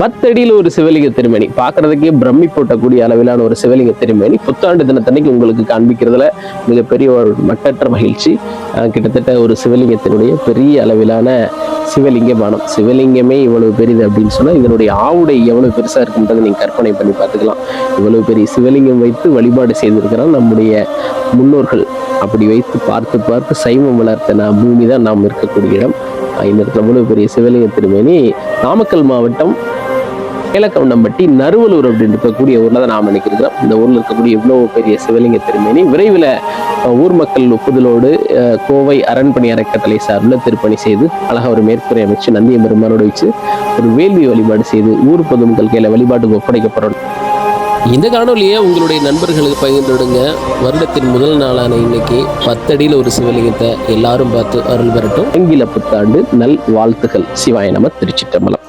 பத்தடியில் ஒரு சிவலிங்க திருமேனி பார்க்கறதுக்கே பிரம்மி போட்டக்கூடிய அளவிலான ஒரு சிவலிங்க திருமேனி புத்தாண்டு தினத்தன்னைக்கு உங்களுக்கு காண்பிக்கிறதுல மிகப்பெரிய ஒரு மட்டற்ற மகிழ்ச்சி. கிட்டத்தட்ட ஒரு சிவலிங்கத்தினுடைய பெரிய அளவிலான சிவலிங்க பானம். சிவலிங்கமே இவ்வளவு பெரியது அப்படின்னு சொன்னால் இதனுடைய ஆவுடை எவ்வளவு பெருசாக இருக்குன்றதை நீங்கள் கற்பனை பண்ணி பார்த்துக்கலாம். இவ்வளவு பெரிய சிவலிங்கம் வைத்து வழிபாடு செய்திருக்கிறான் நம்முடைய முன்னோர்கள். அப்படி வைத்து பார்த்து பார்த்து சைவம் வளர்த்த நான் பூமி தான் நாம் இருக்கக்கூடிய இடம். இந்த இடத்துல அவ்வளவு பெரிய சிவலிங்க திருமேனி நாமக்கல் மாவட்டம் ஏலக்கவுண்டம்பட்டி நறுவலூர் அப்படின்னு இருக்கக்கூடிய ஊரில் தான் நாம் நினைக்கிறோம். இந்த ஊரில் இருக்கக்கூடிய இவ்வளோ பெரிய சிவலிங்க திருமேனி விரைவில் ஊர் மக்கள் ஒப்புதலோடு கோவை அரண்பணி அறக்கட்டளை சார்பில் திருப்பணி செய்து அழகா ஒரு மேற்கூரை அமைச்சு நந்திய பெருமானோடு வச்சு ஒரு வேள்வி வழிபாடு செய்து ஊர் பொதுமக்கள் கேள வழிபாட்டுக்கு ஒப்படைக்கப்படும். இந்த காணொலியை உங்களுடைய நண்பர்களுக்கு பகிர்ந்துடுங்க வருடத்தின் முதல் நாளான இன்னைக்கு பத்தடியில் ஒரு சிவலிங்கத்தை எல்லாரும் பார்த்து அருள் பெறட்டும். ஆங்கில புத்தாண்டு நல் வாழ்த்துகள். சிவாய நம திருச்சிற்றம்பலம்.